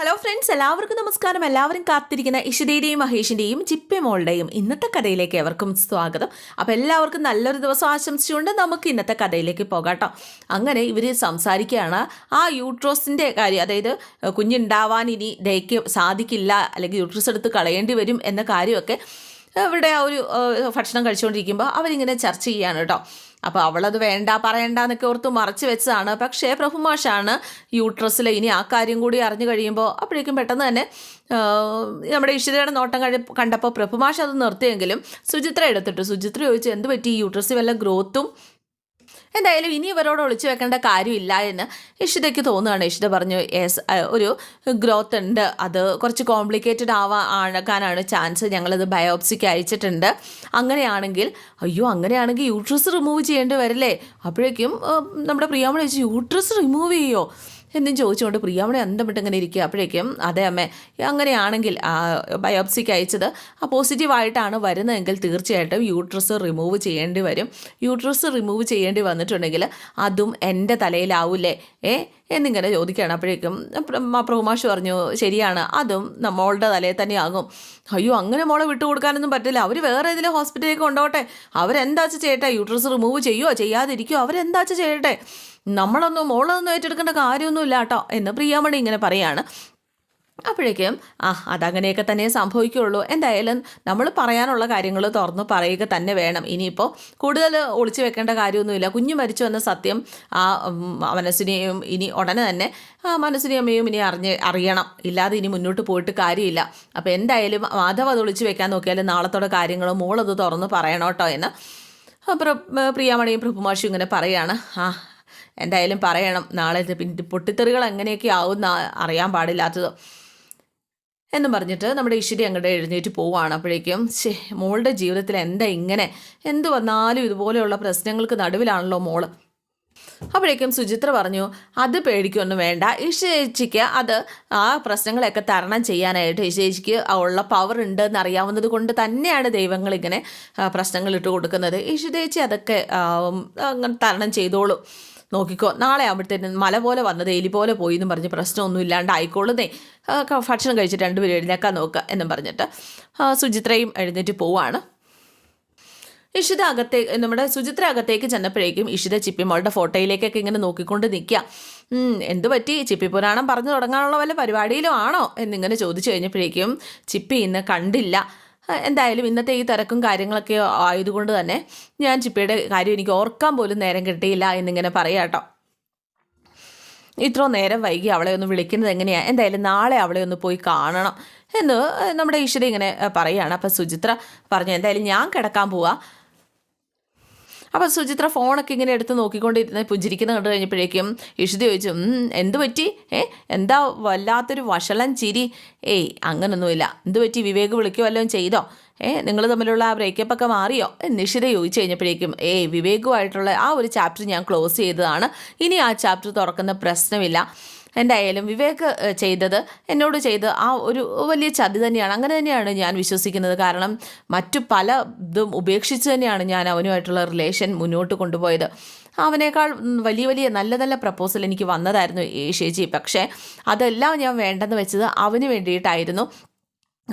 Hello friends എല്ലാവർക്കും നമസ്കാരം. എല്ലാവരും കാത്തിരിക്കുന്ന ഇഷിതയുടെയും മഹേഷിന്റെയും ചിപ്പിമോളുടെയും ഇന്നത്തെ കഥയിലേക്ക് എവർക്കും സ്വാഗതം. അപ്പോൾ എല്ലാവർക്കും നല്ലൊരു ദിവസം ആശംസിച്ചുകൊണ്ട് നമുക്ക് ഇന്നത്തെ കഥയിലേക്ക് പോകാട്ടോ. അങ്ങനെ ഇവർ സംസാരിക്കുകയാണ്. ആ യൂട്രോസിന്റെ കാര്യം അതായത് കുഞ്ഞുണ്ടാവാൻ ഇനി ദയ്ക്ക് സാധിക്കില്ല അല്ലെങ്കിൽ യൂട്രോസ് എടുത്ത് കളയേണ്ടി വരും എന്ന കാര്യമൊക്കെ ഇവിടെ ആ ഒരു ഭക്ഷണം കഴിച്ചുകൊണ്ടിരിക്കുമ്പോൾ അവരിങ്ങനെ ചർച്ച ചെയ്യാണ് കേട്ടോ. അപ്പോൾ അവളത് വേണ്ട പറയണ്ട എന്നൊക്കെ ഓർത്ത് മറച്ചു വെച്ചതാണ്. പക്ഷേ പ്രഭുമാഷാണ് യൂട്രസിൽ ഇനി ആ കാര്യം കൂടി അറിഞ്ഞു കഴിയുമ്പോൾ അപ്പോഴേക്കും പെട്ടെന്ന് തന്നെ നമ്മുടെ ഇഷിതയുടെ നോട്ടം കഴി കണ്ടപ്പോൾ പ്രഭുമാഷ് അത് നിർത്തിയെങ്കിലും സുചിത്ര എടുത്തിട്ട്. സുചിത്ര ചോദിച്ചു എന്ത് പറ്റി? യൂട്രസിൽ വല്ല ഗ്രോത്തും എന്തായാലും ഇനി ഇവരോട് ഒളിച്ചു വെക്കേണ്ട കാര്യമില്ല എന്ന് ഇഷിതയ്ക്ക് തോന്നുകയാണ്. ഇഷിത പറഞ്ഞു യെസ് ഒരു ഗ്രോത്ത് ഉണ്ട്. അത് കുറച്ച് കോംപ്ലിക്കേറ്റഡ് ആവാ ആകാനാണ് ചാൻസ് ഞങ്ങളത് ബയോപ്സിക്ക് അയച്ചിട്ടുണ്ട്. അങ്ങനെയാണെങ്കിൽ അയ്യോ അങ്ങനെയാണെങ്കിൽ യൂട്രസ് റിമൂവ് ചെയ്യേണ്ടി വരില്ലേ? അപ്പോഴേക്കും നമ്മുടെ പ്രിയാമണി ചോദിച്ചു യൂട്രസ് റിമൂവ് ചെയ്യോ? എന്നും ചോദിച്ചുകൊണ്ട് പ്രിയാമണി അന്തമിട്ട് ഇങ്ങനെ ഇരിക്കുക. അപ്പോഴേക്കും അതേ അമ്മ അങ്ങനെയാണെങ്കിൽ ബയോപ്സിക്ക് അയച്ചത് പോസിറ്റീവായിട്ടാണ് വരുന്നതെങ്കിൽ തീർച്ചയായിട്ടും യൂട്രസ് റിമൂവ് ചെയ്യേണ്ടി വരും. യൂട്രസ് റിമൂവ് ചെയ്യേണ്ടി വന്നിട്ടുണ്ടെങ്കിൽ അതും എന്റെ തലയിലാവൂലേ? ഏ? എന്നിങ്ങനെ ചോദിക്കുകയാണ്. അപ്പോഴേക്കും പ്രഭുമാഷ് പറഞ്ഞു ശരിയാണ് അതും നമ്മളുടെ തലയിൽ തന്നെയാകും. അയ്യോ അങ്ങനെ മോളെ വിട്ടു കൊടുക്കാനൊന്നും പറ്റില്ല. അവർ വേറെ ഏതെങ്കിലും ഹോസ്പിറ്റലിലേക്ക് കൊണ്ടോട്ടെ അവരെന്താച്ച് ചെയ്യട്ടെ? യൂട്രസ് റിമൂവ് ചെയ്യുമോ ചെയ്യാതിരിക്കുമോ അവരെന്താച്ച് ചെയ്യട്ടെ? നമ്മളൊന്നും മോളൊന്നും ഏറ്റെടുക്കേണ്ട കാര്യമൊന്നുമില്ല കേട്ടോ എന്ന് പ്രിയാമണി ഇങ്ങനെ പറയാണ്. അപ്പോഴേക്കും ആ അതങ്ങനെയൊക്കെ തന്നെ സംഭവിക്കുകയുള്ളൂ. എന്തായാലും നമ്മൾ പറയാനുള്ള കാര്യങ്ങൾ തുറന്ന് പറയുക തന്നെ വേണം. ഇനിയിപ്പോൾ കൂടുതൽ ഒളിച്ചു വെക്കേണ്ട കാര്യമൊന്നുമില്ല. കുഞ്ഞു മരിച്ചു എന്ന സത്യം ആ മനസ്സിനെയും ഇനി ഉടനെ തന്നെ ആ മനസ്സിനെയും അമ്മയും ഇനി അറിഞ്ഞ് അറിയണം. ഇല്ലാതെ ഇനി മുന്നോട്ട് പോയിട്ട് കാര്യമില്ല. അപ്പോൾ എന്തായാലും മാധവ് അത് ഒളിച്ചു വെക്കാൻ നോക്കിയാൽ നാളത്തോടെ കാര്യങ്ങൾ മോളത് തുറന്ന് പറയണം കേട്ടോ എന്ന്. പ്രിയാമണിയും പ്രഭുമാഷും ഇങ്ങനെ പറയാണ്. ആ എന്തായാലും പറയണം. നാളെ പിന്നെ പൊട്ടിത്തെറികൾ എങ്ങനെയൊക്കെ ആവും അറിയാൻ പാടില്ലാത്തത്. എന്നും പറഞ്ഞിട്ട് നമ്മുടെ ഈശ്വരി അങ്ങോട്ട് എഴുന്നേറ്റ് പോവുകയാണ്. അപ്പോഴേക്കും ശേ മോളുടെ ജീവിതത്തിൽ എന്താ ഇങ്ങനെ? എന്ത് വന്നാലും ഇതുപോലെയുള്ള പ്രശ്നങ്ങൾക്ക് നടുവിലാണല്ലോ മോൾ. അപ്പോഴേക്കും സുചിത്ര പറഞ്ഞു അത് പേടിക്കൊന്നും വേണ്ട. ഇഷേച്ചിക്ക് അത് ആ പ്രശ്നങ്ങളെയൊക്കെ തരണം ചെയ്യാനായിട്ട് ഇഷേച്ചിക്ക് ഉള്ള പവർ ഉണ്ട് എന്നറിയാവുന്നത് കൊണ്ട് തന്നെയാണ് ദൈവങ്ങൾ ഇങ്ങനെ പ്രശ്നങ്ങൾ ഇട്ട് കൊടുക്കുന്നത്. ഇഷുദേച്ചി അതൊക്കെ അങ്ങനെ തരണം ചെയ്തോളൂ. നോക്കിക്കോ നാളെ ആകുമ്പോഴത്തേനും മല പോലെ വന്നത് എലി പോലെ പോയി എന്നും പറഞ്ഞ് പ്രശ്നമൊന്നും ഇല്ലാണ്ട് ആയിക്കോളുന്നേ ഭക്ഷണം കഴിച്ചിട്ട് രണ്ടുപേരും എഴുന്നേക്കാൻ നോക്കുക എന്നും പറഞ്ഞിട്ട് സുചിത്രയും എഴുന്നേറ്റ് പോവാണ്. ഇഷിത അകത്തേക്ക് നമ്മുടെ സുചിത്ര അകത്തേക്ക് ചെന്നപ്പോഴേക്കും ഇഷിത ചിപ്പിമോളുടെ ഫോട്ടോയിലേക്കൊക്കെ ഇങ്ങനെ നോക്കിക്കൊണ്ട് നിൽക്കുക എന്തുപറ്റി എന്ത് പറ്റി? ചിപ്പി പുരാണം പറഞ്ഞു തുടങ്ങാനുള്ള വല്ല പരിപാടിയിലും ആണോ? എന്നിങ്ങനെ ചോദിച്ചു കഴിഞ്ഞപ്പോഴേക്കും ചിപ്പി ഇന്ന് കണ്ടില്ല. എന്തായാലും ഇന്നത്തെ ഈ തിരക്കും കാര്യങ്ങളൊക്കെ ആയതുകൊണ്ട് തന്നെ ഞാൻ ചിപ്പയുടെ കാര്യം എനിക്ക് ഓർക്കാൻ പോലും നേരം കിട്ടിയില്ല എന്നിങ്ങനെ പറയാം കേട്ടോ. ഇത്രോ നേരം വൈകി അവളെ ഒന്ന് വിളിക്കുന്നത് എങ്ങനെയാണ് എന്തായാലും നാളെ അവളെ ഒന്ന് പോയി കാണണം എന്ന് നമ്മുടെ ഈശ്വരി ഇങ്ങനെ പറയുകയാണ് അപ്പം സുചിത്ര പറഞ്ഞു എന്തായാലും ഞാൻ കിടക്കാൻ പോവാ. അപ്പം സുചിത്ര ഫോണൊക്കെ ഇങ്ങനെ എടുത്ത് നോക്കിക്കൊണ്ടിരുന്ന പുഞ്ചിരിക്കുന്ന കണ്ടു കഴിഞ്ഞപ്പോഴേക്കും ഇഷിത ചോദിച്ചു എന്ത് പറ്റി? ഏ എന്താ വല്ലാത്തൊരു വഷളം ചിരി? ഏയ് അങ്ങനൊന്നുമില്ല. എന്ത് പറ്റി? വിവേക് വിളിക്കുമല്ലോ ചെയ്തോ? ഏ നിങ്ങൾ തമ്മിലുള്ള ആ ബ്രേക്കപ്പ് ഒക്കെ മാറിയോ? നിഷിത ചോദിച്ചു കഴിഞ്ഞപ്പോഴേക്കും ഏയ് വിവേകുമായിട്ടുള്ള ആ ഒരു ചാപ്റ്റർ ഞാൻ ക്ലോസ് ചെയ്തതാണ്. ഇനി ആ ചാപ്റ്റർ തുറക്കുന്ന പ്രശ്നമില്ല. എന്തായാലും വിവേക് ചെയ്തത് എന്നോട് ചെയ്ത് ആ ഒരു വലിയ ചതി തന്നെയാണ്. അങ്ങനെ തന്നെയാണ് ഞാൻ വിശ്വസിക്കുന്നത്. കാരണം മറ്റു പല ഇതും ഉപേക്ഷിച്ച് തന്നെയാണ് ഞാൻ അവനുമായിട്ടുള്ള റിലേഷൻ മുന്നോട്ട് കൊണ്ടുപോയത്. അവനേക്കാൾ വലിയ വലിയ നല്ല നല്ല പ്രപ്പോസൽ എനിക്ക് വന്നതായിരുന്നു ഏഷ്യേജി പക്ഷേ അതെല്ലാം ഞാൻ വേണ്ടെന്ന് വെച്ചത് അവന് വേണ്ടിയിട്ടായിരുന്നു.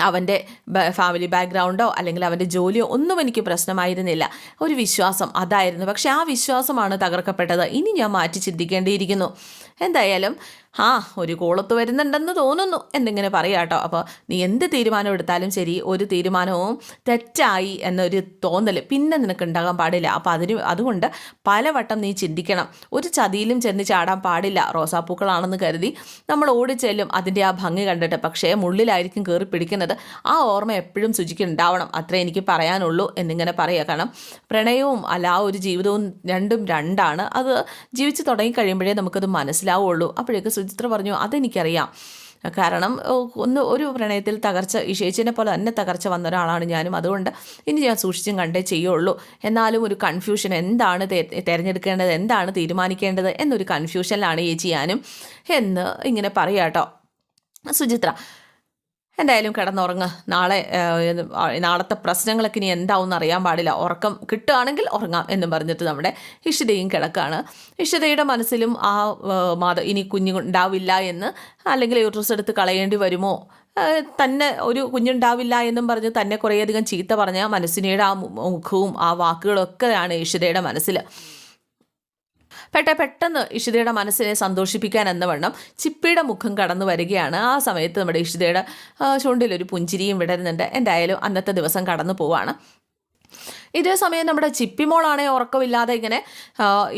അവന്റെ ഫാമിലി ബാക്ക്ഗ്രൗണ്ടോ അല്ലെങ്കിൽ അവന്റെ ജോലിയോ ഒന്നും എനിക്ക് പ്രശ്നമായിരുന്നില്ല. ഒരു വിശ്വാസം അതായിരുന്നു. പക്ഷേ ആ വിശ്വാസമാണ് തകർക്കപ്പെട്ടത്. ഇനി ഞാൻ മാറ്റി ചിന്തിക്കേണ്ടിയിരിക്കുന്നു. എന്തായാലും ആ ഒരു കോളത്ത് വരുന്നുണ്ടെന്ന് തോന്നുന്നു എന്നിങ്ങനെ പറയാം കേട്ടോ അപ്പോൾ നീ എന്ത് തീരുമാനം എടുത്താലും ശരി ഒരു തീരുമാനവും തെറ്റായി എന്നൊരു തോന്നൽ പിന്നെ നിനക്ക് ഉണ്ടാകാൻ പാടില്ല. അപ്പോൾ അതിന് അതുകൊണ്ട് പലവട്ടം നീ ചിന്തിക്കണം. ഒരു ചതിയിലും ചെന്ന് ചാടാൻ പാടില്ല. റോസാപ്പൂക്കളാണെന്ന് കരുതി നമ്മൾ ഓടിച്ചെല്ലും അതിന്റെ ആ ഭംഗി കണ്ടിട്ട്. പക്ഷേ മുള്ളിലായിരിക്കും കയറി പിടിക്കുന്നത്. ആ ഓർമ്മ എപ്പോഴും ശുചിക്കുണ്ടാവണം അത്രേ എനിക്ക് പറയാനുള്ളൂ എന്നിങ്ങനെ പറയുക കാരണം പ്രണയവും അല്ല ഒരു ജീവിതവും രണ്ടും രണ്ടാണ്. അത് ജീവിച്ച് തുടങ്ങിക്കഴിയുമ്പോഴേ നമുക്കത് മനസ്സിലാവുള്ളൂ. അപ്പോഴേക്ക് സുചിത്ര പറഞ്ഞു അതെനിക്കറിയാം. കാരണം ഒന്ന് ഒരു പ്രണയത്തിൽ തകർച്ച ഈ ചേച്ചിനെ പോലെ തന്നെ തകർച്ച വന്ന ഒരാളാണ് ഞാനും. അതുകൊണ്ട് ഇനി ഞാൻ സൂക്ഷിച്ചും കണ്ടേ ചെയ്യുള്ളൂ. എന്നാലും ഒരു കൺഫ്യൂഷൻ എന്താണ് തിരഞ്ഞെടുക്കേണ്ടത്? എന്താണ് തീരുമാനിക്കേണ്ടത്? എന്നൊരു കൺഫ്യൂഷനിലാണ് ചേച്ചി ഞാനും എന്ന് ഇങ്ങനെ പറയാട്ടോ. സുചിത്ര എന്തായാലും കിടന്നുറങ്ങ്. നാളെ നാളത്തെ പ്രശ്നങ്ങളൊക്കെ ഇനി എന്താവും അറിയാൻ പാടില്ല. ഉറക്കം കിട്ടുകയാണെങ്കിൽ ഉറങ്ങാം എന്ന് പറഞ്ഞിട്ട് നമ്മുടെ ഇഷിതയും കിടക്കാണ്. ഇഷിതയുടെ മനസ്സിലും ആ മാത ഇനി കുഞ്ഞു ഉണ്ടാവില്ല എന്ന് അല്ലെങ്കിൽ യൂട്രസ് എടുത്ത് കളയേണ്ടി വരുമോ? തന്നെ ഒരു കുഞ്ഞുണ്ടാവില്ല എന്നും പറഞ്ഞ് തന്നെ കുറേയധികം ചീത്ത പറഞ്ഞ മനസ്സിനയുടെ ആ മുഖവും ആ വാക്കുകളൊക്കെയാണ് ഇഷിതയുടെ മനസ്സിൽ പെട്ടെ പെട്ടെന്ന് ഇഷിതയുടെ മനസ്സിനെ സന്തോഷിപ്പിക്കാൻ എന്ന വണ്ണം ചിപ്പിയുടെ മുഖം കടന്നു വരികയാണ്. ആ സമയത്ത് നമ്മുടെ ഇഷിതയുടെ ചുണ്ടിലൊരു പുഞ്ചിരിയും വിടരുന്നുണ്ട്. എന്തായാലും അന്നത്തെ ദിവസം കടന്നു പോവാണ്. ഇതേ സമയം നമ്മുടെ ചിപ്പിമോളാണെങ്കിൽ ഉറക്കമില്ലാതെ ഇങ്ങനെ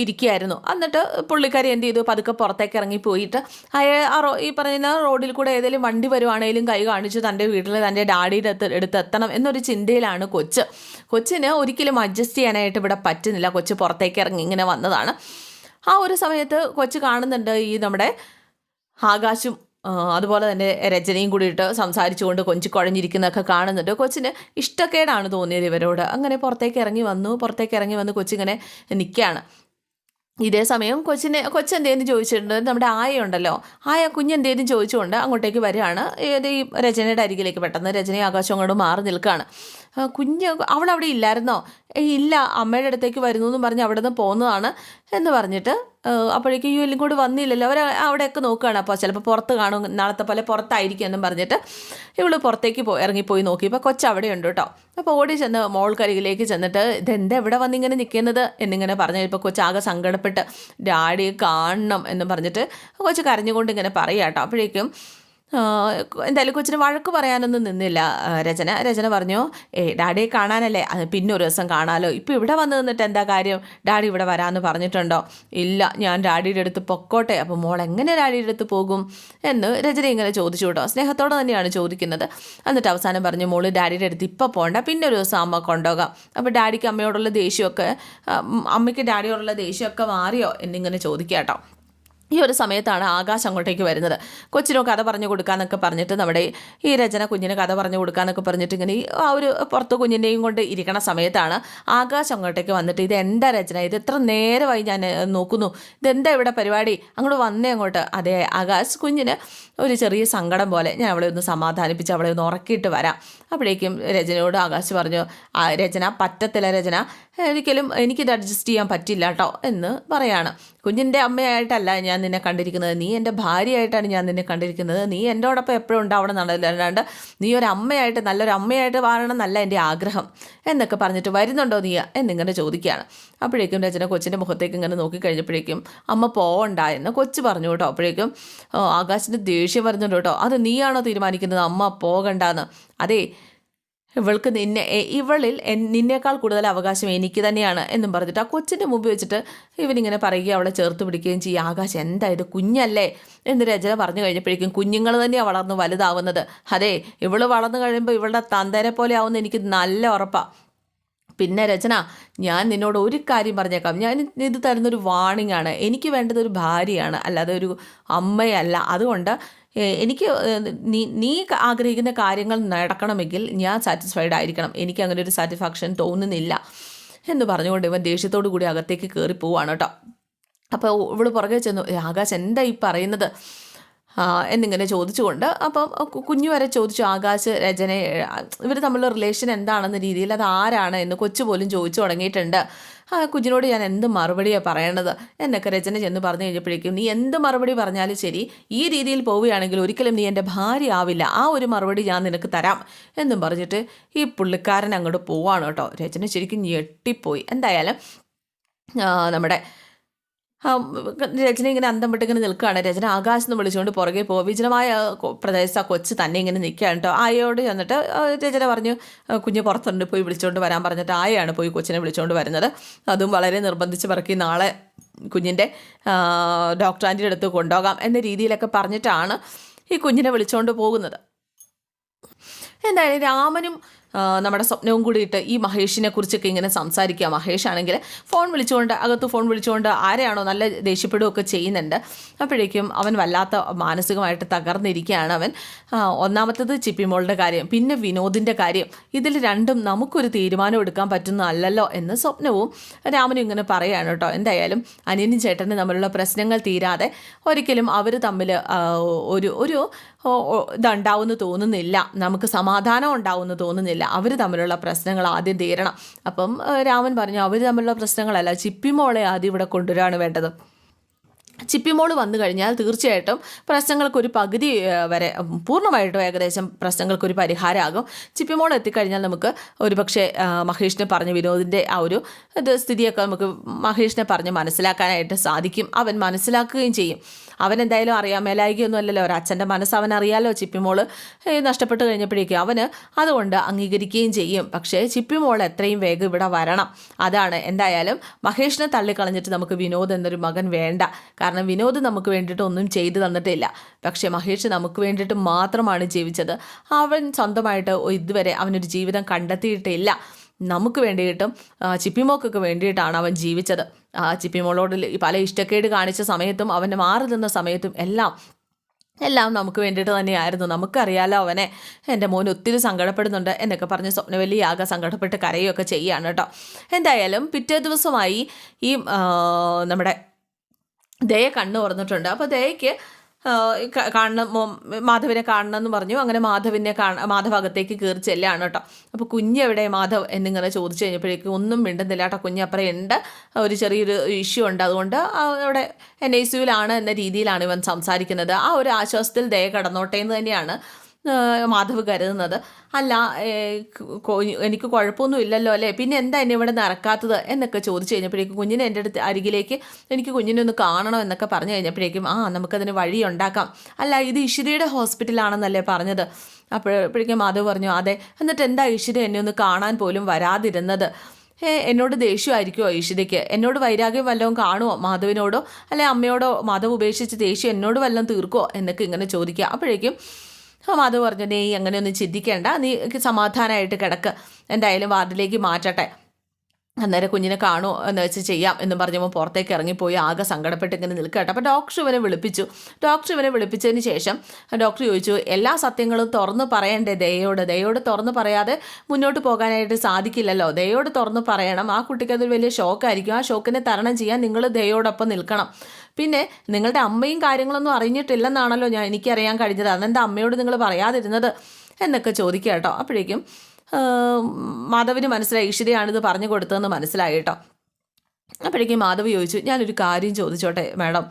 ഇരിക്കുകയായിരുന്നു. എന്നിട്ട് പുള്ളിക്കാരി എന്ത് ചെയ്തു? പതുക്കെ പുറത്തേക്ക് ഇറങ്ങി പോയിട്ട് അയ ആ റോ ഈ പറയുന്ന റോഡിൽ കൂടെ ഏതെങ്കിലും വണ്ടി വരുവാണെങ്കിലും കൈ കാണിച്ച് തന്റെ വീട്ടിൽ തന്റെ ഡാഡിയുടെ അടുത്ത് എത്തണം എന്നൊരു ചിന്തയിലാണ് കൊച്ച്. കൊച്ചിന് ഒരിക്കലും അഡ്ജസ്റ്റ് ചെയ്യാനായിട്ട് ഇവിടെ പറ്റുന്നില്ല. കൊച്ച് പുറത്തേക്ക് ഇറങ്ങി ഇങ്ങനെ വന്നതാണ്. ആ ഒരു സമയത്ത് കൊച്ച് കാണുന്നുണ്ട് ഈ നമ്മുടെ ആകാശും അതുപോലെ തന്നെ രചനയും കൂടിയിട്ട് സംസാരിച്ചുകൊണ്ട് കൊഞ്ചി കുഴഞ്ഞിരിക്കുന്നതൊക്കെ കാണുന്നുണ്ട്. കൊച്ചിന് ഇഷ്ടക്കേടാണ് തോന്നിയത് ഇവരോട്. അങ്ങനെ പുറത്തേക്ക് ഇറങ്ങി വന്നു പുറത്തേക്ക് ഇറങ്ങി വന്ന് കൊച്ചിങ്ങനെ നിൽക്കുകയാണ് ഇതേ സമയം കൊച്ചിനെ കൊച്ചെന്തേലും ചോദിച്ചിട്ടുണ്ട്? നമ്മുടെ ആയ ഉണ്ടല്ലോ ആയ കുഞ്ഞെന്തേലും ചോദിച്ചുകൊണ്ട് അങ്ങോട്ടേക്ക് വരികയാണ്. ഏത് ഈ രചനയുടെ അരികിലേക്ക് പെട്ടെന്ന് രചനയും ആകാശം അങ്ങോട്ട് മാറി നിൽക്കുകയാണ്. ആ, അവൾ അവിടെ ഇല്ലായിരുന്നോ? ഇല്ല അമ്മയുടെ അടുത്തേക്ക് വരുന്നു എന്ന് പറഞ്ഞ് അവിടെ നിന്ന് പോകുന്നതാണ് എന്ന് പറഞ്ഞിട്ട് അപ്പോഴേക്കും യു എല്ലും കൂടി വന്നില്ലല്ലോ. അവർ അവിടെയൊക്കെ നോക്കുകയാണ്. അപ്പോൾ ചിലപ്പോൾ പുറത്ത് കാണും നാളത്തെ പോലെ പുറത്തായിരിക്കും എന്നും പറഞ്ഞിട്ട് ഇവൾ പുറത്തേക്ക് പോയി ഇറങ്ങിപ്പോയി നോക്കിയപ്പോൾ കൊച്ച് അവിടെ ഉണ്ട് കേട്ടോ. അപ്പോൾ ഓടി ചെന്ന് മോൾക്കരികിലേക്ക് ചെന്നിട്ട് ഇതെന്താ ഇവിടെ വന്നിങ്ങനെ നിൽക്കുന്നത്? എന്നിങ്ങനെ പറഞ്ഞു ഇപ്പോൾ കൊച്ച് ആകെ സങ്കടപ്പെട്ട് ഡാഡിയെ കാണണം എന്ന് പറഞ്ഞിട്ട് കൊച്ച് കരഞ്ഞുകൊണ്ട് ഇങ്ങനെ പറയുക കേട്ടോ. അപ്പോഴേക്കും എന്തായാലും കൊച്ചിന് വഴക്ക് പറയാനൊന്നും നിന്നില്ല രചന. രചന പറഞ്ഞു ഏ ഡാഡിയെ കാണാനല്ലേ? അത് പിന്നെ ഒരു ദിവസം കാണാലോ. ഇപ്പോൾ ഇവിടെ വന്ന് നിന്നിട്ട് എന്താ കാര്യം? ഡാഡി ഇവിടെ വരാമെന്ന് പറഞ്ഞിട്ടുണ്ടോ? ഇല്ല ഞാൻ ഡാഡിയുടെ അടുത്ത് പൊക്കോട്ടെ. അപ്പോൾ മോൾ എങ്ങനെ ഡാഡിയുടെ അടുത്ത് പോകും? എന്ന് രചന ഇങ്ങനെ ചോദിച്ചു കേട്ടോ. സ്നേഹത്തോടെ തന്നെയാണ് ചോദിക്കുന്നത്. എന്നിട്ട് അവസാനം പറഞ്ഞു മോൾ ഡാഡിയുടെ അടുത്ത് ഇപ്പോൾ പോകണ്ട പിന്നെ ഒരു ദിവസം അമ്മ കൊണ്ടുപോകാം. അപ്പോൾ ഡാഡിക്ക് അമ്മയോടുള്ള ദേഷ്യമൊക്കെ അമ്മയ്ക്ക് ഡാഡിയോടുള്ള ദേഷ്യമൊക്കെ മാറിയോ? എന്നിങ്ങനെ ചോദിക്കാം കേട്ടോ. ഈ ഒരു സമയത്താണ് ആകാശ് അങ്ങോട്ടേക്ക് വരുന്നത്. കൊച്ചിനോ കഥ പറഞ്ഞു കൊടുക്കാന്നൊക്കെ പറഞ്ഞിട്ട് നമ്മുടെ ഈ രചന കുഞ്ഞിന് കഥ പറഞ്ഞു കൊടുക്കാന്നൊക്കെ പറഞ്ഞിട്ട് ഇങ്ങനെ ആ ഒരു പുറത്ത് കുഞ്ഞിന്റെയും കൊണ്ട് ഇരിക്കണ സമയത്താണ് ആകാശ് അങ്ങോട്ടേക്ക് വന്നിട്ട് ഇത് എന്താ രചന? ഇത് എത്ര നേരമായി ഞാൻ നോക്കുന്നു. ഇതെന്താ ഇവിടെ പരിപാടി? അങ്ങോട്ട് വന്നേ അങ്ങോട്ട്. അതെ ആകാശ് കുഞ്ഞിന് ഒരു ചെറിയ സങ്കടം പോലെ ഞാൻ അവളെ ഒന്ന് സമാധാനിപ്പിച്ച് അവളെ ഒന്ന് ഉറക്കിയിട്ട് വരാം. അപ്പോഴേക്കും രചനയോട് ആകാശ് പറഞ്ഞു "ആ, രചന പറ്റത്തില്ല രചന. ഒരിക്കലും എനിക്കിത് അഡ്ജസ്റ്റ് ചെയ്യാൻ പറ്റില്ല കേട്ടോ എന്ന് പറയാണ്. കുഞ്ഞിന്റെ അമ്മയായിട്ടല്ല ഞാൻ നിന്നെ കണ്ടിരിക്കുന്നത്. നീ എന്റെ ഭാര്യയായിട്ടാണ് ഞാൻ നിന്നെ കണ്ടിരിക്കുന്നത്. നീ എന്നോടൊപ്പം എപ്പോഴും ഉണ്ടാവണം എന്നുള്ളതല്ലാണ്ട് നീ ഒരു അമ്മയായിട്ട് നല്ലൊരു അമ്മയായിട്ട് വാഴണം എന്നല്ല എന്റെ ആഗ്രഹം എന്നൊക്കെ പറഞ്ഞിട്ട് വരുന്നുണ്ടോ നീ? എന്നിങ്ങനെ ചോദിക്കുകയാണ്. അപ്പോഴേക്കും രചന കൊച്ചിന്റെ മുഖത്തേക്ക് ഇങ്ങനെ നോക്കിക്കഴിഞ്ഞപ്പോഴേക്കും അമ്മ പോകണ്ട എന്ന് കൊച്ചു പറഞ്ഞു കേട്ടോ അപ്പോഴേക്കും ആകാശിന്റെ ദേഷ്യം വരുന്നുണ്ട് കേട്ടോ അത് നീയാണോ തീരുമാനിക്കുന്നത്? അമ്മ പോകണ്ടെന്ന്. അതെ ഇവൾക്ക് നിന്നെ ഇവളിൽ നിന്നേക്കാൾ കൂടുതൽ അവകാശം എനിക്ക് തന്നെയാണ് എന്നും പറഞ്ഞിട്ട് ആ കൊച്ചിന്റെ മുമ്പ് വെച്ചിട്ട് ഇവനിങ്ങനെ പറയുകയും അവളെ ചേർത്ത് പിടിക്കുകയും ചെയ്യും. ആകാശം എന്താ ഇത് കുഞ്ഞല്ലേ എന്ന് രചന പറഞ്ഞു കഴിഞ്ഞപ്പോഴേക്കും കുഞ്ഞുങ്ങൾ തന്നെയാണ് വളർന്ന് വലുതാവുന്നത്. അതെ ഇവൾ വളർന്നു കഴിയുമ്പോൾ ഇവളുടെ തന്തേനെ പോലെ ആവുന്ന എനിക്ക് നല്ല ഉറപ്പാണ് പിന്നെ രചന ഞാൻ നിന്നോട് ഒരു കാര്യം പറഞ്ഞേക്കാം. ഞാൻ ഇത് തരുന്നൊരു വാണിംഗ് ആണ്. എനിക്ക് വേണ്ടത് ഒരു ഭാര്യയാണ് അല്ലാതെ ഒരു അമ്മയല്ല. അതുകൊണ്ട് എനിക്ക് നീ നീ ആഗ്രഹിക്കുന്ന കാര്യങ്ങൾ നടക്കണമെങ്കിൽ ഞാൻ സാറ്റിസ്ഫൈഡ് ആയിരിക്കണം. എനിക്ക് അങ്ങനെ ഒരു സാറ്റിസ്ഫാക്ഷൻ തോന്നുന്നില്ല എന്ന് പറഞ്ഞുകൊണ്ട് ഇവൻ ദേഷ്യത്തോടു കൂടി അകത്തേക്ക് കയറി പോവാണ് കേട്ടോ. അപ്പോൾ ഇവൾ പുറകെ ചെന്നു. ആകാശ് എന്താ ഈ പറയുന്നത്? എന്നിങ്ങനെ ചോദിച്ചുകൊണ്ട് അപ്പം കുഞ്ഞു വരെ ചോദിച്ചു ആകാശ് രചന ഇവർ തമ്മിലുള്ള റിലേഷൻ എന്താണെന്ന രീതിയിൽ അത് ആരാണ്? എന്ന് കൊച്ചു പോലും ചോദിച്ചു തുടങ്ങിയിട്ടുണ്ട്. ആ കുഞ്ഞിനോട് ഞാൻ എന്ത് മറുപടിയാണ് പറയേണ്ടത്? എന്നൊക്കെ രചന ചെന്ന് പറഞ്ഞു കഴിഞ്ഞപ്പോഴേക്കും നീ എന്ത് മറുപടി പറഞ്ഞാലും ശരി ഈ രീതിയിൽ പോവുകയാണെങ്കിൽ ഒരിക്കലും നീ എന്റെ ഭാര്യ ആവില്ല. ആ ഒരു മറുപടി ഞാൻ നിനക്ക് തരാം എന്നും പറഞ്ഞിട്ട് ഈ പുള്ളിക്കാരൻ അങ്ങോട്ട് പോവാണ് കേട്ടോ. രചന ശരിക്കും ഞെട്ടിപ്പോയി. എന്തായാലും നമ്മുടെ രചന ഇങ്ങനെ അന്തം വിട്ട് ഇങ്ങനെ നിൽക്കുകയാണ്. രചന ആകാശം എന്ന് വിളിച്ചുകൊണ്ട് പുറകെ പോകും വിജനമായ പ്രദേശത്ത് ആ കൊച്ച് തന്നെ ഇങ്ങനെ നിൽക്കുകയാണ് കേട്ടോ ആയയോട് ചെന്നിട്ട് രചന പറഞ്ഞു കുഞ്ഞ് പുറത്തുണ്ട് പോയി വിളിച്ചുകൊണ്ട് വരാൻ പറഞ്ഞിട്ട് ആയയാണ് പോയി കൊച്ചിനെ വിളിച്ചുകൊണ്ട് വരുന്നത്. അതും വളരെ നിർബന്ധിച്ച് പറക്കി നാളെ കുഞ്ഞിന്റെ ഡോക്ടർ ആന്റിയുടെ അടുത്ത് കൊണ്ടുപോകാം എന്ന രീതിയിലൊക്കെ പറഞ്ഞിട്ടാണ് ഈ കുഞ്ഞിനെ വിളിച്ചുകൊണ്ട് പോകുന്നത്. എന്തായാലും രാമനും നമ്മുടെ സ്വപ്നവും കൂടിയിട്ട് ഈ മഹേഷിനെ കുറിച്ചൊക്കെ ഇങ്ങനെ സംസാരിക്കുക മഹേഷ് ആണെങ്കിൽ ഫോൺ വിളിച്ചുകൊണ്ട് അകത്ത് ഫോൺ വിളിച്ചുകൊണ്ട് ആരെയാണോ നല്ല ദേഷ്യപ്പെടുകയൊക്കെ ചെയ്യുന്നുണ്ട്. അപ്പോഴേക്കും അവൻ വല്ലാത്ത മാനസികമായിട്ട് തകർന്നിരിക്കുകയാണ് അവൻ. ഒന്നാമത്തത് ചിപ്പിമോളുടെ കാര്യം പിന്നെ വിനോദിന്റെ കാര്യം. ഇതിൽ രണ്ടും നമുക്കൊരു തീരുമാനം എടുക്കാൻ പറ്റുന്നതല്ലല്ലോ എന്ന് സ്വപ്നവും രാമനും ഇങ്ങനെ പറയുകയാണ് കേട്ടോ. എന്തായാലും അനിയനും ചേട്ടനും തമ്മിലുള്ള പ്രശ്നങ്ങൾ തീരാതെ ഒരിക്കലും അവർ തമ്മിൽ ഒരു ഒരു ഇതുണ്ടാവുമെന്ന് തോന്നുന്നില്ല. നമുക്ക് സമാധാനം ഉണ്ടാവുമെന്ന് തോന്നുന്നില്ല. അവർ തമ്മിലുള്ള പ്രശ്നങ്ങൾ ആദ്യം തീരണം. അപ്പം രാമൻ പറഞ്ഞു അവർ തമ്മിലുള്ള പ്രശ്നങ്ങളല്ല. ചിപ്പിമോളെ ആദ്യം ഇവിടെ കൊണ്ടുവരാണ് വേണ്ടത്. ചിപ്പിമോൾ വന്നു കഴിഞ്ഞാൽ തീർച്ചയായിട്ടും പ്രശ്നങ്ങൾക്കൊരു പകുതി വരെ പൂർണമായിട്ടും ഏകദേശം പ്രശ്നങ്ങൾക്കൊരു പരിഹാരമാകും ചിപ്പിമോൾ എത്തിക്കഴിഞ്ഞാൽ നമുക്ക് ഒരുപക്ഷെ മഹേഷിനെ പറഞ്ഞ് വിനോദിന്റെ ആ ഒരു ഇത് സ്ഥിതിയൊക്കെ നമുക്ക് മഹേഷിനെ പറഞ്ഞ് മനസ്സിലാക്കാനായിട്ട് സാധിക്കും. അവൻ മനസ്സിലാക്കുകയും ചെയ്യും. അവൻ എന്തായാലും അറിയാം മേലായികയൊന്നും അല്ലല്ലോ. ഒരു അച്ഛന്റെ മനസ്സ് അവൻ അറിയാലോ ചിപ്പിമോൾ നഷ്ടപ്പെട്ട് കഴിഞ്ഞപ്പോഴേക്കും അവന് അതുകൊണ്ട് അംഗീകരിക്കുകയും ചെയ്യും. പക്ഷേ ചിപ്പിമോൾ എത്രയും വേഗം ഇവിടെ വരണം. അതാണ്. എന്തായാലും മഹേഷിനെ തള്ളിക്കളഞ്ഞിട്ട് നമുക്ക് വിനോദ് എന്നൊരു മകൻ വേണ്ട. കാരണം വിനോദ് നമുക്ക് വേണ്ടിയിട്ട് ഒന്നും ചെയ്തു തന്നിട്ടില്ല. പക്ഷേ മഹേഷ് നമുക്ക് വേണ്ടിയിട്ട് മാത്രമാണ് ജീവിച്ചത്. അവൻ സ്വന്തമായിട്ട് ഇതുവരെ അവനൊരു ജീവിതം കണ്ടെത്തിയിട്ടില്ല. നമുക്ക് വേണ്ടിയിട്ടും ചിപ്പിമോക്കൊക്കെ വേണ്ടിയിട്ടാണ് അവൻ ജീവിച്ചത്. ആ ചിപ്പിമോളോട് പല ഇഷ്ടക്കേട് കാണിച്ച സമയത്തും അവന്റെ മാറി നിന്ന സമയത്തും എല്ലാം എല്ലാം നമുക്ക് വേണ്ടിയിട്ട് തന്നെയായിരുന്നു. നമുക്കറിയാലോ അവനെ എന്റെ മോൻ ഒത്തിരി സങ്കടപ്പെടുന്നുണ്ട് എന്നൊക്കെ പറഞ്ഞ് സ്വപ്നവല്ലി ആകെ സങ്കടപ്പെട്ട് കരയുകയൊക്കെ ചെയ്യുകയാണ് കേട്ടോ. എന്തായാലും പിറ്റേ ദിവസമായി ഈ നമ്മുടെ ദയ കണ്ണ് തുറന്നിട്ടുണ്ട്. അപ്പോൾ ദയയ്ക്ക് കാണണം മാധവിനെ കാണണം എന്ന് പറഞ്ഞു. അങ്ങനെ മാധവിനെ കാണ മാധവ് അകത്തേക്ക് കയറി ചെല്ലാണ് കേട്ടോ. അപ്പോൾ കുഞ്ഞെവിടെ? മാധവ് എന്നിങ്ങനെ ചോദിച്ചു കഴിഞ്ഞപ്പോഴേക്കും ഒന്നും മിണ്ടുന്നില്ല കേട്ടോ. കുഞ്ഞപ്പുറം ഉണ്ട് ഒരു ചെറിയൊരു ഇഷ്യൂ ഉണ്ട്. അതുകൊണ്ട് അവിടെ എൻ ഐ സിയുലാണ് എന്ന രീതിയിലാണ് ഇവൻ സംസാരിക്കുന്നത്. ആ ഒരു ആശ്വാസത്തിൽ ദയ കടന്നോട്ടെ എന്ന് തന്നെയാണ് മാധവ് കരുതുന്നത്. അല്ല എനിക്ക് കുഴപ്പമൊന്നും ഇല്ലല്ലോ അല്ലേ? പിന്നെ എന്താ എന്നെ ഇവിടെ നടക്കാത്തത് എന്നൊക്കെ ചോദിച്ചു കഴിഞ്ഞപ്പോഴേക്കും കുഞ്ഞിനെ എന്റെ അടുത്ത് അരികിലേക്ക് എനിക്ക് കുഞ്ഞിനെ ഒന്ന് കാണണം എന്നൊക്കെ പറഞ്ഞു കഴിഞ്ഞപ്പോഴേക്കും ആ നമുക്കതിന് വഴി ഉണ്ടാക്കാം. അല്ല ഇത് ഇഷിരയുടെ ഹോസ്പിറ്റലാണെന്നല്ലേ പറഞ്ഞത്. അപ്പോഴപ്പോഴേക്കും മാധവ് പറഞ്ഞു അതെ എന്നിട്ട് എന്താ ഇഷിര എന്നെ ഒന്ന് കാണാൻ പോലും വരാതിരുന്നത്? എന്നോട് ദേഷ്യമായിരിക്കുമോ ഈശ്വരയ്ക്ക് എന്നോട് വൈരാഗ്യം വല്ലതും കാണുമോ മാധവിനോടോ? അല്ലെ അമ്മയോടോ മാധവ് ഉപേക്ഷിച്ച് ദേഷ്യം എന്നോട് വല്ലതും തീർക്കുമോ എന്നൊക്കെ ഇങ്ങനെ ചോദിക്കുക. അപ്പോഴേക്കും മാധവ് പറഞ്ഞു നീ അങ്ങനെയൊന്നും ചിന്തിക്കേണ്ട. നീ സമാധാനമായിട്ട് കിടക്ക്. എന്തായാലും വാർഡിലേക്ക് മാറ്റട്ടെ. അന്നേരം കുഞ്ഞിനെ കാണുമോ എന്ന് വെച്ച് ചെയ്യാം. എന്ന് പറഞ്ഞപ്പോൾ പുറത്തേക്ക് ഇറങ്ങിപ്പോയി. ആകെ സങ്കടപ്പെട്ട് ഇങ്ങനെ നിൽക്കട്ടെ അപ്പോൾ ഡോക്ടർ ഇവനെ വിളിപ്പിച്ചു. ഡോക്ടർ ഇവനെ വിളിപ്പിച്ചതിന് ശേഷം ഡോക്ടർ ചോദിച്ചു എല്ലാ സത്യങ്ങളും തുറന്ന് പറയണ്ടേ? ദയോട് ദയോട് തുറന്ന് പറയാതെ മുന്നോട്ട് പോകാനായിട്ട് സാധിക്കില്ലല്ലോ. ദയോട് തുറന്ന് പറയണം. ആ കുട്ടിക്ക് അതൊരു വലിയ ഷോക്കായിരിക്കും. ആ ഷോക്കിനെ തരണം ചെയ്യാൻ നിങ്ങൾ ദയോടൊപ്പം നിൽക്കണം. പിന്നെ നിങ്ങളുടെ അമ്മയും കാര്യങ്ങളൊന്നും അറിഞ്ഞിട്ടില്ലെന്നാണല്ലോ ഞാൻ എനിക്കറിയാൻ കഴിഞ്ഞത്. അതെന്താ അമ്മയോട് നിങ്ങൾ പറയാതിരുന്നത് എന്നൊക്കെ ചോദിക്കുക കേട്ടോ. അപ്പോഴേക്കും മാധവിന് മനസ്സിലായി. ഈശ്വരയാണിത് പറഞ്ഞു കൊടുത്തതെന്ന് മനസ്സിലായി കേട്ടോ. അപ്പോഴേക്കും മാധവ് ചോദിച്ചു ഞാനൊരു കാര്യം ചോദിച്ചോട്ടെ മാഡം.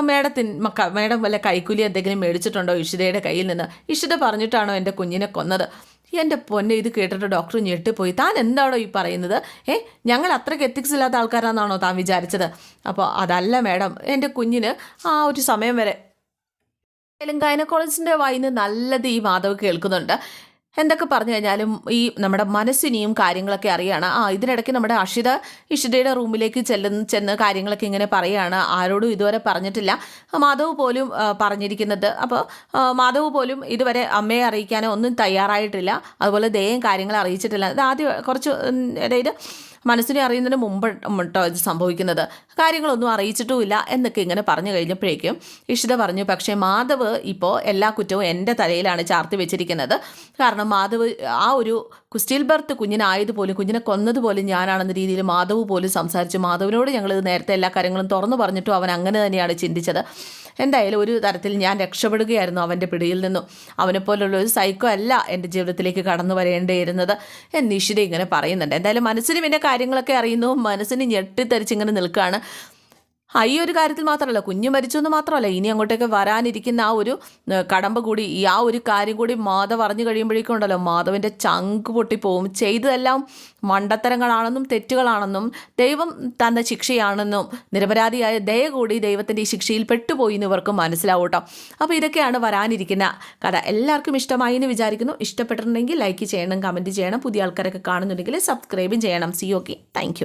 മേഡത്തിന് മക്ക മേഡം വല്ല കൈക്കൂലി എന്തെങ്കിലും മേടിച്ചിട്ടുണ്ടോ ഇഷിതയുടെ കയ്യിൽ നിന്ന്? ഇഷിത പറഞ്ഞിട്ടാണോ എന്റെ കുഞ്ഞിനെ കൊന്നത്. എന്റെ പൊന്നെ ഇത് കേട്ടിട്ട് ഡോക്ടർ ഞെട്ടിപ്പോയി. താൻ എന്താണോ ഈ പറയുന്നത്? ഏ ഞങ്ങൾ അത്രയ്ക്ക് എത്തിക്സ് ഇല്ലാത്ത ആൾക്കാരാണെന്നാണോ താൻ വിചാരിച്ചത്? അപ്പോൾ അതല്ല മാഡം എന്റെ കുഞ്ഞിന് ആ ഒരു സമയം വരെ ഗൈനക്കോളജിന്റെ വായിന്ന് നല്ലത് ഈ മാധവ് കേൾക്കുന്നുണ്ട്. എന്തൊക്കെ പറഞ്ഞു കഴിഞ്ഞാലും ഈ നമ്മുടെ മനസ്സിനെയും കാര്യങ്ങളൊക്കെ അറിയാണ്. ആ ഇതിനിടയ്ക്ക് നമ്മുടെ അഷിത ഇഷിതയുടെ റൂമിലേക്ക് ചെല്ലുന്ന ചെന്ന് കാര്യങ്ങളൊക്കെ ഇങ്ങനെ പറയുകയാണ് ആരോടും ഇതുവരെ പറഞ്ഞിട്ടില്ല. മാധവ് പോലും പറഞ്ഞിരിക്കുന്നത്. അപ്പോൾ മാധവ് പോലും ഇതുവരെ അമ്മയെ അറിയിക്കാനോ ഒന്നും തയ്യാറായിട്ടില്ല. അതുപോലെ ദയം കാര്യങ്ങൾ അറിയിച്ചിട്ടില്ല. ഇത് ആദ്യം കുറച്ച് അതായത് മനസ്സിനെ അറിയുന്നതിന് മുമ്പ് കേട്ടോ ഇത് സംഭവിക്കുന്നത്. കാര്യങ്ങളൊന്നും അറിയിച്ചിട്ടുമില്ല എന്നൊക്കെ ഇങ്ങനെ പറഞ്ഞു കഴിഞ്ഞപ്പോഴേക്കും ഇഷിത പറഞ്ഞു പക്ഷേ മാധവ് ഇപ്പോൾ എല്ലാ കുറ്റവും എന്റെ തലയിലാണ് ചാർത്തി വെച്ചിരിക്കുന്നത്. കാരണം മാധവ് ആ ഒരു കുസ്റ്റീൽ ബർത്ത് കുഞ്ഞിനായതുപോലും കുഞ്ഞിനെ കൊന്നതുപോലും ഞാനാണെന്ന രീതിയിൽ മാധവ് പോലും സംസാരിച്ചു. മാധവിനോട് ഞങ്ങൾ നേരത്തെ എല്ലാ കാര്യങ്ങളും തുറന്നു പറഞ്ഞിട്ടും അവൻ അങ്ങനെ തന്നെയാണ് ചിന്തിച്ചത്. എന്തായാലും ഒരു തരത്തിൽ ഞാൻ രക്ഷപ്പെടുകയായിരുന്നു അവന്റെ പിടിയിൽ നിന്നും. അവനെപ്പോലുള്ള ഒരു സൈക്കോ അല്ല എന്റെ ജീവിതത്തിലേക്ക് കടന്നു വരേണ്ടിയിരുന്നത് എന്ന് ഇഷിത ഇങ്ങനെ പറയുന്നുണ്ട്. എന്തായാലും മനസ്സിന് പിന്നെ കാര്യങ്ങളൊക്കെ അറിയുന്നു. മനസ്സിന് ഞെട്ടിത്തെറിച്ചിങ്ങനെ നിൽക്കുകയാണ്. ആ ഈ ഒരു കാര്യത്തിൽ മാത്രമല്ല കുഞ്ഞ് മരിച്ചു എന്ന് മാത്രമല്ല ഇനി അങ്ങോട്ടേക്ക് വരാനിരിക്കുന്ന ആ ഒരു കടമ്പ കൂടി ഈ ആ ഒരു കാര്യം കൂടി മാധവ് അറിഞ്ഞു കഴിയുമ്പോഴേക്കും ഉണ്ടല്ലോ മാധവിന്റെ ചങ്ക് പൊട്ടിപ്പോവും. ചെയ്തതെല്ലാം മണ്ടത്തരങ്ങളാണെന്നും തെറ്റുകളാണെന്നും ദൈവം തന്ന ശിക്ഷയാണെന്നും നിരപരാധിയായ ദയ കൂടി ദൈവത്തിന്റെ ഈ ശിക്ഷയിൽ പെട്ടുപോയി എന്ന് ഇവർക്ക് മനസ്സിലാവും കേട്ടോ. അപ്പോൾ ഇതൊക്കെയാണ് വരാനിരിക്കുന്ന കഥ. എല്ലാവർക്കും ഇഷ്ടമായി എന്ന് വിചാരിക്കുന്നു. ഇഷ്ടപ്പെട്ടിട്ടുണ്ടെങ്കിൽ ലൈക്ക് ചെയ്യണം കമന്റ് ചെയ്യണം. പുതിയ ആൾക്കാരൊക്കെ കാണുന്നുണ്ടെങ്കിൽ സബ്സ്ക്രൈബും ചെയ്യണം. C okay thank